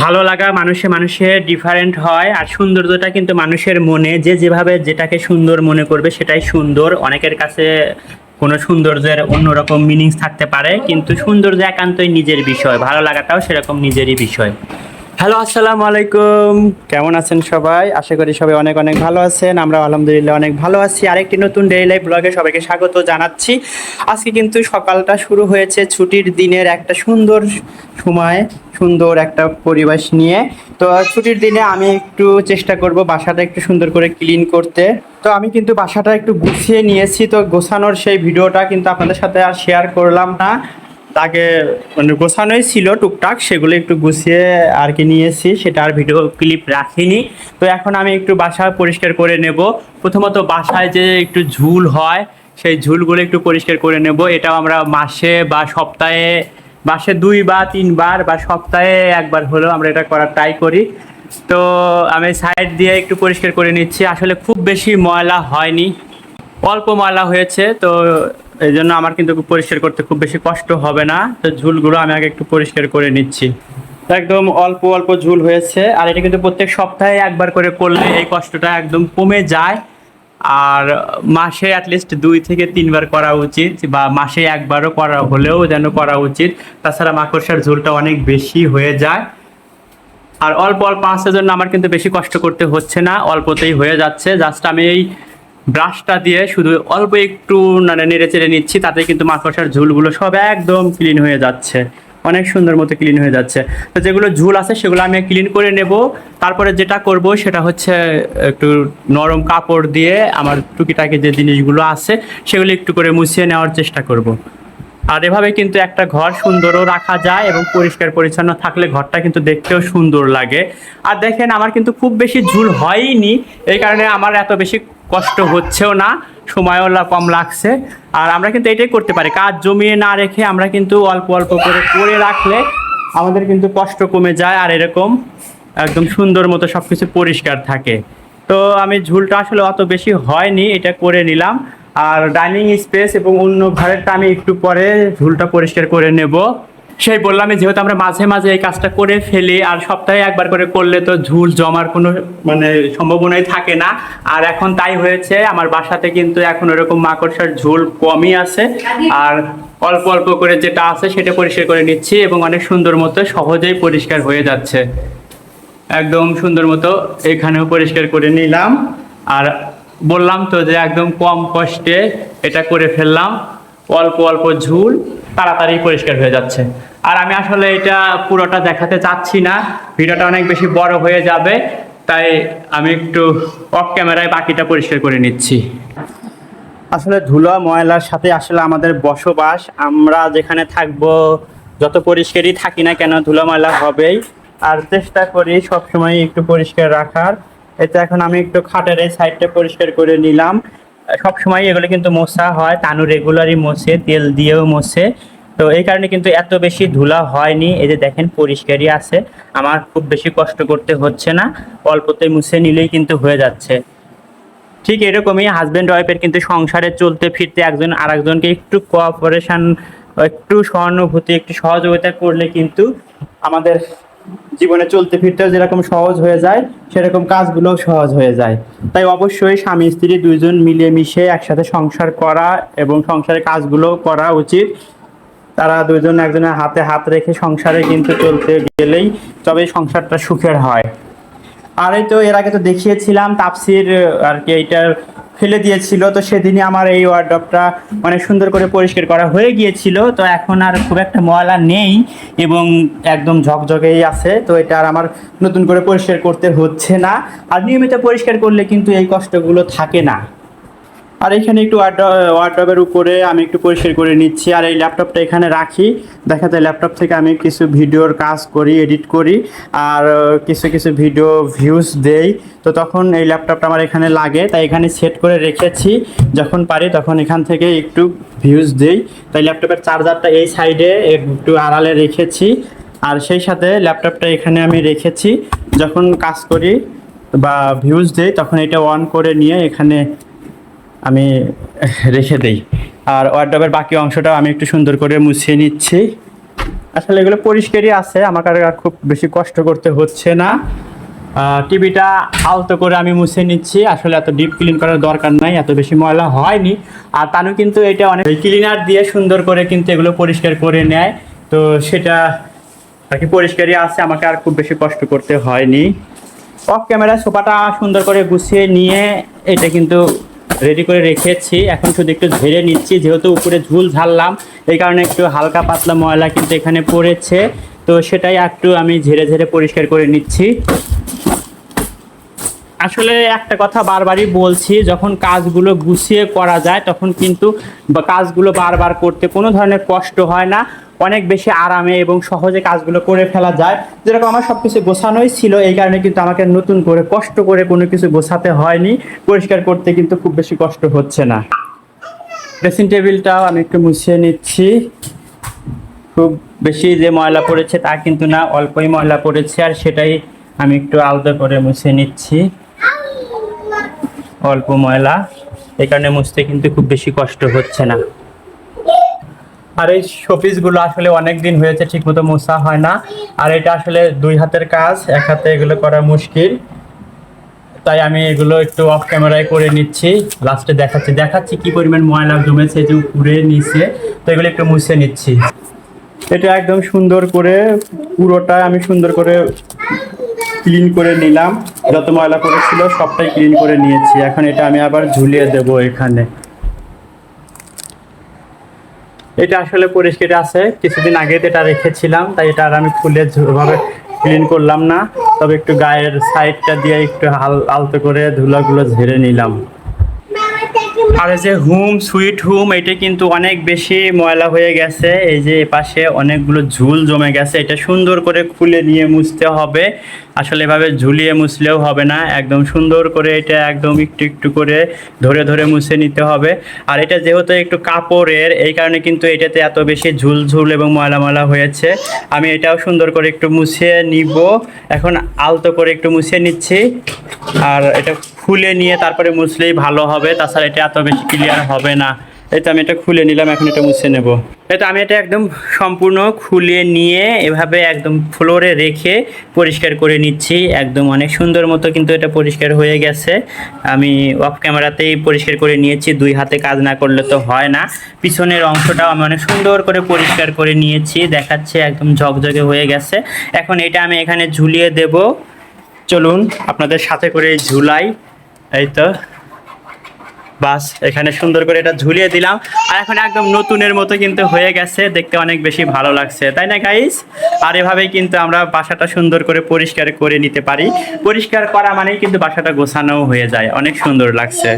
ভালো লাগা মানুষে মানুষে ডিফারেন্ট হয়, আর সৌন্দর্যটা কিন্তু মানুষের মনে। যে যেভাবে যেটাকে সুন্দর মনে করবে সেটাই সুন্দর। অনেকের কাছে কোনো সৌন্দর্যের অন্যরকম মিনিংস থাকতে পারে, কিন্তু সৌন্দর্য একান্তই নিজের বিষয়। ভালো লাগাটাও সেরকম নিজেরই বিষয়। হ্যালো আসসালামু আলাইকুম। কেমন আছেন সবাই? আশা করি সবাই অনেক অনেক ভালো আছেন। আমরা আলহামদুলিল্লাহ অনেক ভালো আছি। আরেকটি নতুন ডেইলি লাইফ ব্লগে সবাইকে স্বাগত জানাচ্ছি। আজকে কিন্তু সকালটা শুরু হয়েছে ছুটির দিনের একটা সুন্দর সময়। সুন্দর একটা পরিবেশ নিয়ে। তো ছুটির দিনে আমি একটু চেষ্টা করব বাসাটা একটু সুন্দর করে ক্লিন করতে। তো আমি কিন্তু বাসাটা একটু গুছিয়ে নিয়েছি, তো গোছানোর সেই ভিডিওটা কিন্তু আপনাদের সাথে আর শেয়ার করলাম না। তাকে মানে গোছানোই ছিল টুকটাক, সেগুলো একটু গুছিয়ে আর কি নিয়েছি, সেটা আর ভিডিও ক্লিপ রাখিনি। তো এখন আমি একটু বাসা পরিষ্কার করে নেব। প্রথমত বাসায় যে একটু ঝুল হয়, সেই ঝুলগুলো একটু পরিষ্কার করে নেব। এটাও আমরা মাসে বা সপ্তাহে মাসে দুই বা তিনবার বা সপ্তাহে একবার হলেও আমরা এটা করার ট্রাই করি। তো আমি সাইড দিয়ে একটু পরিষ্কার করে নিচ্ছি। আসলে খুব বেশি ময়লা হয়নি, অল্প ময়লা হয়েছে, তো এই জন্য আমার কিন্তু পরিষ্কার করতে খুব বেশি কষ্ট হবে না। তো ঝুলগুলো আমি আগে একটু পরিষ্কার করে নিচ্ছি। একদম অল্প অল্প ঝুল হয়েছে। আর এটা কিন্তু প্রত্যেক সপ্তাহে একবার করে করলে এই কষ্টটা একদম কমে যায়। আর মাসে অ্যাটলিস্ট দুই থেকে তিনবার করা উচিত বা মাসে একবারও করা হলেও যেন করা উচিত। তাছাড়া মাকড়সার ঝোলটা অনেক বেশি হয়ে যায়। আর অল্প অল্প আসার জন্য আমার কিন্তু বেশি কষ্ট করতে হচ্ছে না, অল্পতেই হয়ে যাচ্ছে। জাস্ট আমি এই ব্রাশটা দিয়ে শুধু অল্প একটু মানে নেড়ে চেড়ে নিচ্ছি তাতে কিন্তু মাকড়সার ঝুলগুলো সব একদম ক্লিন হয়ে যাচ্ছে। অনেক সুন্দর মতো ক্লিন হয়ে যাচ্ছে। তো যেগুলো ঝুল আছে সেগুলো আমি ক্লিন করে নেব। তারপরে যেটা করব সেটা হচ্ছে একটু নরম কাপড় দিয়ে আমার টুকিটাকি যে জিনিসগুলো আছে, সেগুলো একটু করে মুছিয়ে নেওয়ার চেষ্টা করব। আর এভাবে কিন্তু একটা ঘর সুন্দরও রাখা যায় এবং পরিষ্কার পরিচ্ছন্ন থাকলে ঘরটা কিন্তু দেখতেও সুন্দর লাগে আর দেখেন, আমার কিন্তু খুব বেশি ঝুল হয়নি, এই কারণে আমার এত বেশি কষ্ট হচ্ছেও না, সময়ও কম লাগছে আর আমরা কিন্তু এটাই করতে পারি, কাজ জমিয়ে না রেখে আমরা কিন্তু অল্প অল্প করে করে রাখলে আমাদের কিন্তু কষ্ট কমে যায়, আর এরকম একদম সুন্দর মতো সব কিছু পরিষ্কার থাকে। তো আমি ঝুলটা আসলে অত বেশি হয়নি, এটা করে নিলাম। আর ডাইনিং স্পেস এবং অন্য ঘরেরটা আমি একটু পরে ঝুলটা পরিষ্কার করে নেব। সেই বললাম যেহেতু আমরা মাঝে মাঝে এই কাজটা করে ফেলি, আর সপ্তাহে একবার করে করলে তো ঝুল জমার কোনো মানে সম্ভাবনাই থাকে না। আর এখন তাই হয়েছে, আমার বাসাতে কিন্তু এখন ওরকম মাকড়সার ঝুল কমই আছে। আর অল্প অল্প করে যেটা আছে সেটা পরিষ্কার করে নিচ্ছি এবং অনেক সুন্দর মতো সহজেই পরিষ্কার হয়ে যাচ্ছে। একদম সুন্দর মতো এখানেও পরিষ্কার করে নিলাম। আর বললাম তো যে একদম কম কষ্টে এটা করে ফেললাম। অল্প অল্প ঝুল তাড়াতাড়ি পরিষ্কার হয়ে যাচ্ছে। আর আমি আসলে এটা পুরোটা দেখাতে চাচ্ছি না। ভিডিওটা অনেক বেশি বড় হয়ে যাবে। তাই আমি একটু অফ ক্যামেরায় বাকিটা পরিষ্কার করে নিচ্ছি। আসলে ধুলো, ময়লার সাথে আসলে আমাদের বসবাস। আমরা যেখানে থাকব, যত পরিষ্কারই থাকি না কেন ধুলো, ময়লা হবেই। আর চেষ্টা করি সবসময় একটু পরিষ্কার রাখার। এতে এখন আমি একটু খাটের এই সাইডটা পরিষ্কার করে নিলাম। সবসময় এগুলো কিন্তু মোছা হয়, তানু রেগুলারই মোছে, তেল দিয়েও মোছে। তো এই কারণে কিন্তু এত বেশি ধুলা হয়নি, এই যে দেখেন পরিষ্কারই আছে। আমার খুব বেশি কষ্ট করতে হচ্ছে না, অল্পতে মুছে নিলেই কিন্তু হয়ে যাচ্ছে। ঠিক এরকমই হাজব্যান্ড ওয়াইফের কিন্তু সংসারে চলতে ফিরতে একজন আরেকজনকে একটু কোঅপারেশন একটু সহানুভূতি, একটু সহযোগিতা করলে কিন্তু আমাদের জীবনে চলতে ফিরতেও যেরকম সহজ হয়ে যায়, সেরকম কাজগুলোও সহজ হয়ে যায়। তাই অবশ্যই স্বামী, স্ত্রী দুইজন মিলে মিশে একসাথে সংসার করা এবং সংসারের কাজগুলো করা উচিত। তারা দুজন একজনের হাতে হাত রেখে সংসারে কিন্তু চলতে গেলেই তবে সংসারটা সুখের হয়। আর এই তো এর আগে তো দেখিয়েছিলাম তাপসির আর কি, এইটার ফেলে দিয়েছিল। তো সেদিনই আমার এই ওয়ার্ডটা অনেক সুন্দর করে পরিষ্কার করা হয়ে গিয়েছিল। তো এখন আর খুব একটা ময়লা নেই এবং একদম ঝকঝকেই আছে। তো এটা আর আমার নতুন করে পরিষ্কার করতে হচ্ছে না। আর নিয়মিত পরিষ্কার করলে কিন্তু এই কষ্টগুলো থাকে না। আর এখানে একটু ওয়ার্ড্রবের উপরে আমি একটু পরিষ্কার করে নিচ্ছি। আর এই ল্যাপটপটা এখানে রাখি। দেখা যায় ল্যাপটপ থেকে আমি কিছু ভিডিওর কাজ করি এডিট করি, আর কিছু কিছু ভিডিও ভিউজ দেই। তো তখন এই ল্যাপটপটা আমার এখানে লাগে। তাই এখানে সেট করে রেখেছি। যখন পারি তখন এখান থেকে একটু ভিউজ দেই। তাই ল্যাপটপের চার্জারটা এই সাইডে একটু আড়ালে রেখেছি। আর সেই সাথে ল্যাপটপটা এখানে আমি রেখেছি। যখন কাজ করি বা ভিউজ দেই, তখন এটা অন করে নিয়ে এখানে আমি রেখে দেই। আর ওয়ার্ড্রবের বাকি অংশটাও আমি একটু সুন্দর করে মুছিয়ে নিচ্ছি। আসলে এগুলো পরিষ্কারই আছে আমাকে আর খুব বেশি কষ্ট করতে হচ্ছে না। টিভিটা আলতো করে আমি মুছে নিচ্ছি। আসলে এত ডিপ ক্লিন করার দরকার নাই, এত বেশি ময়লা হয়নি। আর তানু কিন্তু এটা অনেক ক্লিনার দিয়ে সুন্দর করে কিন্তু এগুলো পরিষ্কার করে নেয়। তো সেটা আর কি পরিষ্কারই আছে, আমাকে আর খুব বেশি কষ্ট করতে হয়নি। অফ ক্যামেরা সোফাটা সুন্দর করে গুছিয়ে নিয়ে, এটা কিন্তু রেডি করে রেখেছি। এখন শুধু একটু ঝেড়ে নিচ্ছি, যেহেতু উপরে ঝুল ঝাড়লাম, এই কারণে একটু হালকা পাতলা ময়লা কিন্তু এখানে পড়েছে। তো সেটাই একটু আমি ঝেড়ে ঝেড়ে পরিষ্কার করে নিচ্ছি। আসলে একটা কথা বারবারই বলছি, যখন কাজগুলো গুছিয়ে করা যায়, তখন কিন্তু কাজগুলো বারবার করতে কোনো ধরনের কষ্ট হয় না। অনেক বেশি আরামে এবং সহজে কাজগুলো করে ফেলা যায়। যেরকম আমার সব কিছু গোছানোই ছিল, এই কারণে কিন্তু আমাকে নতুন করে, কষ্ট করে কোনো কিছু গোছাতে হয়নি। পরিষ্কার করতে কিন্তু খুব বেশি কষ্ট হচ্ছে না। ড্রেসিং টেবিলটাও আমি একটু মুছিয়ে নিচ্ছি। খুব বেশি যে ময়লা পড়েছে তা কিন্তু না, অল্পই ময়লা পড়েছে, আর সেটাই আমি একটু আলাদা করে মুছে নিচ্ছি। অল্প ময়লা, এই কারণে মুছতে কিন্তু খুব বেশি কষ্ট হচ্ছে না। আর এই শোপিসগুলো আসলে অনেক দিন হয়েছে, ঠিকমতো মোছা হয় না। আর এটা আসলে দুই হাতের কাজ, এক হাতে এগুলো করা মুশকিল। তাই আমি এগুলো একটু অফ ক্যামেরায় করে নিচ্ছি লাস্টে দেখাচ্ছি। দেখাচ্ছি কি পরিমাণ ময়লা জমেছে যে উপরে, নিচে। তো এগুলো একটু মুছে নিচ্ছি। এটা একদম সুন্দর করে পুরোটা আমি সুন্দর করে ক্লিন করে নিলাম। যত ময়লা পড়েছিল সবটাই ক্লিন করে নিয়েছি। এখন এটা আমি আবার ঝুলিয়ে দেব এখানে। এটা আসলে পরিষ্কার আছে। কিছুদিন আগে এটা রেখেছিলাম, তাই এটা আর আমি খুলে ভাবে ক্লিন করলাম না। তবে একটু গায়ের সাইডটা দিয়ে একটু হাল, আলতো করে ধুলাগুলো ঝেড়ে নিলাম। আর এই যে হুম, সুইট হুম, এটা কিন্তু অনেক বেশি ময়লা হয়ে গেছে। এই যে পাশে অনেকগুলো ঝুল জমে গেছে। এটা সুন্দর করে খুলে নিয়ে মুছতে হবে। আসলে এভাবে ঝুলিয়ে মুছলেও হবে না। একদম সুন্দর করে এটা একদম একটু একটু করে ধরে ধরে মুছে নিতে হবে। আর এটা যেহেতু একটু কাপড়ের, এই কারণে কিন্তু এটাতে এত বেশি ঝুল ঝুল এবং ময়লা ময়লা হয়েছে। আমি এটাও সুন্দর করে একটু মুছিয়ে নিব। এখন আলতো করে একটু মুছিয়ে নিচ্ছি। আর এটা খুলে নিয়ে তারপরে মুছলেই ভালো হবে। তাছাড়া এটা এত বেশি ক্লিয়ার হবে না। এই তো আমি এটা খুলে নিলাম, এখন এটা মুছে নেব। তো আমি এটা একদম সম্পূর্ণ খুলে নিয়ে এভাবে একদম ফ্লোরে রেখে পরিষ্কার করে নিচ্ছি। একদম অনেক সুন্দর মতো কিন্তু এটা পরিষ্কার হয়ে গেছে। আমি অফ ক্যামেরাতেই পরিষ্কার করে নিয়েছি, দুই হাতে কাজ না করলে তো হয় না। পিছনের অংশটাও আমি অনেক সুন্দর করে পরিষ্কার করে নিয়েছি, দেখাচ্ছে একদম ঝকঝকে হয়ে গেছে। এখন এটা আমি এখানে ঝুলিয়ে দেব। চলুন, আপনাদের সাথে করে ঝুলাই। এই তো। বাস, এখানে সুন্দর করে এটা ঝুলিয়ে দিলাম। আর এখন একদম নতুনের মতো কিন্তু হয়ে গেছে। দেখতে অনেক বেশি ভালো লাগছে, তাই না গাইস আর এভাবেই কিন্তু আমরা বাসাটা সুন্দর করে পরিষ্কার করে নিতে পারি। পরিষ্কার করা মানেই কিন্তু বাসাটা গোছানোও হয়ে যায়। অনেক সুন্দর লাগছে।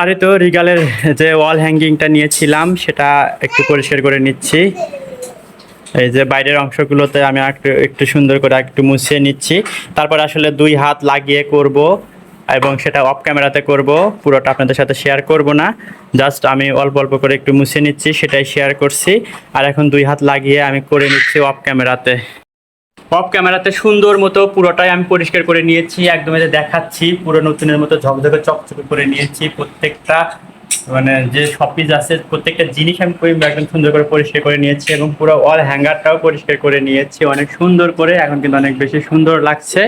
আরে তো রিগালের যে ওয়াল হ্যাঙ্গিংটা নিয়েছিলাম, সেটা একটু পরিষ্কার করে নিচ্ছি। এই যে বাইরের অংশগুলোতে আমি একটু একটু সুন্দর করে একটু মুছিয়ে নিচ্ছি। তারপর আসলে দুই হাত লাগিয়ে করব। এবং সেটা অফ ক্যামেরাতে করব। পুরোটা আপনাদের সাথে শেয়ার করব না। জাস্ট আমি অল্প অল্প করে একটু মুছে নিচ্ছি, সেটাই শেয়ার করছি। আর এখন দুই হাত লাগিয়ে আমি করে নিচ্ছি অফ ক্যামেরাতে অফ ক্যামেরাতে সুন্দর মতো পুরোটাই আমি পরিষ্কার করে নিয়েছি, একদম যে দেখাচ্ছি, পুরো নতুনের মতো ঝকঝকে চকচকে করে নিয়েছি। প্রত্যেকটা মানে যে শপিস আছে, প্রত্যেকটা জিনিস আমি একদম সুন্দর করে পরিষ্কার করে নিয়েছি এবং পুরো অল হ্যাঙ্গারটাও পরিষ্কার করে নিয়েছি। অনেক সুন্দর করে, এখন কিন্তু অনেক বেশি সুন্দর লাগছে।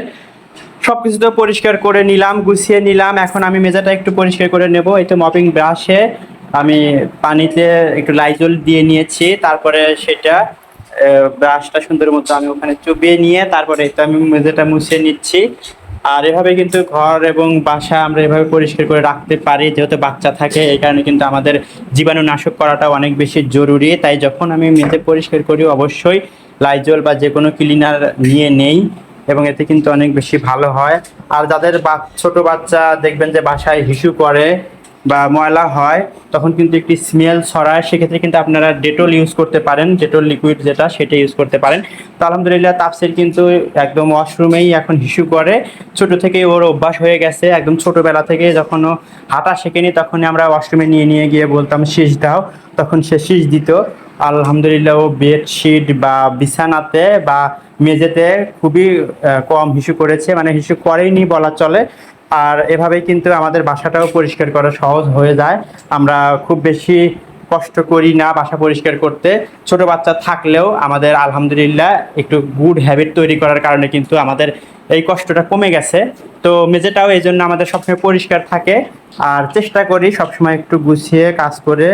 সব কিছু তো পরিষ্কার করে নিলাম, গুছিয়ে নিলাম। এখন আমি মেজাটা একটু পরিষ্কার করে নেব। এই তো মপিং ব্রাশে আমি পানিতে একটু লাইজল দিয়ে নিয়েছি। তারপরে সেটা ব্রাশটা সুন্দর মতো আমি ওখানে চুবিয়ে নিয়ে তারপরে তো আমি মেজাটা মুছে নিচ্ছি। আর এভাবে কিন্তু ঘর এবং বাসা আমরা এভাবে পরিষ্কার করে রাখতে পারি। যেহেতু বাচ্চা থাকে, এই কারণে কিন্তু আমাদের জীবাণুনাশক করাটা অনেক বেশি জরুরি। তাই যখন আমি মেঝে পরিষ্কার করি, অবশ্যই লাইজল বা যে কোনো ক্লিনার নিয়ে নেই। এবং এতে কিন্তু অনেক বেশি ভালো হয়। আর যাদের ছোট বাচ্চা দেখবেন যে বাসায় হিসু করে বা ময়লা হয়, তখন কিন্তু একটি স্মেল ছড়ায়। সেক্ষেত্রে কিন্তু আপনারা ডেটল ইউজ করতে পারেন, ডেটল লিকুইড যেটা, সেটা ইউজ করতে পারেন। তো আলহামদুলিল্লাহ তাপসির কিন্তু একদম ওয়াশরুমেই এখন হিসু করে। ছোট থেকে ওর অভ্যাস হয়ে গেছে। একদম ছোটবেলা থেকে যখন ও হাঁটা শেখেনি, তখনই আমরা ওয়াশরুমে নিয়ে নিয়ে গিয়ে বলতাম শীষ দাও। তখন সে শীষ দিত। আলহামদুলিল্লাহ বেডশিট বা বিছানাতে বা মেঝেতে খুবই কম হিসু করেছে মানে হিসু করেইনি বলা চলে। আর এভাবেই কিন্তু আমাদের বাসাটাও পরিষ্কার করা সহজ হয়ে যায়। আমরা খুব বেশি কষ্ট করি না বাসা পরিষ্কার করতে। ছোট বাচ্চা থাকলেও আমাদের আলহামদুলিল্লাহ একটু গুড হ্যাবিট তৈরি করার কারণে কিন্তু আমাদের এই কষ্টটা কমে গেছে। তো মেঝেটাও এই জন্য আমাদের সবসময় পরিষ্কার থাকে। আর চেষ্টা করি সবসময় একটু গুছিয়ে কাজ করে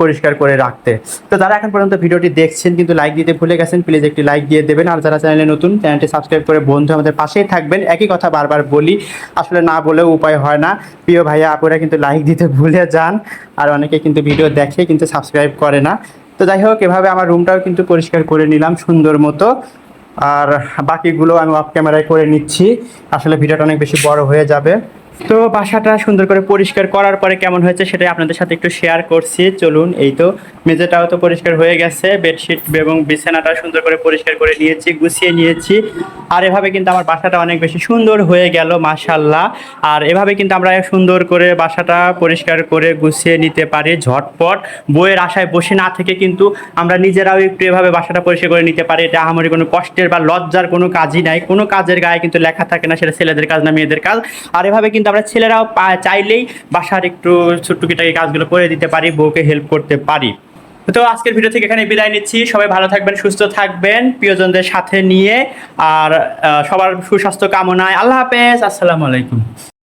পরিষ্কার করে রাখতে। তো যারা এখন পর্যন্ত ভিডিওটি দেখছেন কিন্তু লাইক দিতে ভুলে গেছেন প্লিজ একটি লাইক দিয়ে দেবেন। আর যারা চ্যানেলে নতুন চ্যানেলটি সাবস্ক্রাইব করে বন্ধু আমাদের পাশেই থাকবেন। একই কথা বারবার বলি, আসলে না বলেও উপায় হয় না। প্রিয় ভাইয়া, আপুরা কিন্তু লাইক দিতে ভুলে যান। আর অনেকে কিন্তু ভিডিও দেখে কিন্তু সাবস্ক্রাইব করে না। তো যাই হোক, এভাবে আমার রুমটাও কিন্তু পরিষ্কার করে নিলাম সুন্দর মতো। আর বাকিগুলো আমি অফ ক্যামেরায় করে নিচ্ছি। আসলে ভিডিওটা অনেক বেশি বড় হয়ে যাবে। তো বাসাটা সুন্দর করে পরিষ্কার করার পরে কেমন হয়েছে সেটাই আপনাদের সাথে একটু শেয়ার করছি। চলুন, এই তো, মেঝেটাও তো পরিষ্কার হয়ে গেছে বেডশিট এবং বিছানাটা সুন্দর করে পরিষ্কার করে নিয়েছি, গুছিয়ে নিয়েছি। আর এভাবে কিন্তু আমার বাসাটা অনেক বেশি সুন্দর হয়ে গেল মাশাল্লাহ আর এভাবে কিন্তু আমরা সুন্দর করে বাসাটা পরিষ্কার করে গুছিয়ে নিতে পারি, ঝটপট। বইয়ের আশায় বসে না থেকে কিন্তু আমরা নিজেরাও একটু এভাবে বাসাটা পরিষ্কার করে নিতে পারি। এটা আমাদের কোনো কষ্টের বা লজ্জার কোনো কাজই নাই। কোনো কাজের গায়ে কিন্তু লেখা থাকে না, সেটা ছেলেদের কাজ না, মেয়েদের কাজ। আর এভাবে কিন্তু আমরা ছেলেরাও চাইলেই বাসার একটু ছোট্টুকিটাকি কাজগুলো করে দিতে পারি, বউকে হেল্প করতে পারি। তো আজকের ভিডিও থেকে এখানে বিদায় নিচ্ছি। সবাই ভালো থাকবেন, সুস্থ থাকবেন, প্রিয়জনদের সাথে নিয়ে আর সবার সুস্বাস্থ্য কামনায়। আল্লাহ হাফেজ, আসসালামু আলাইকুম।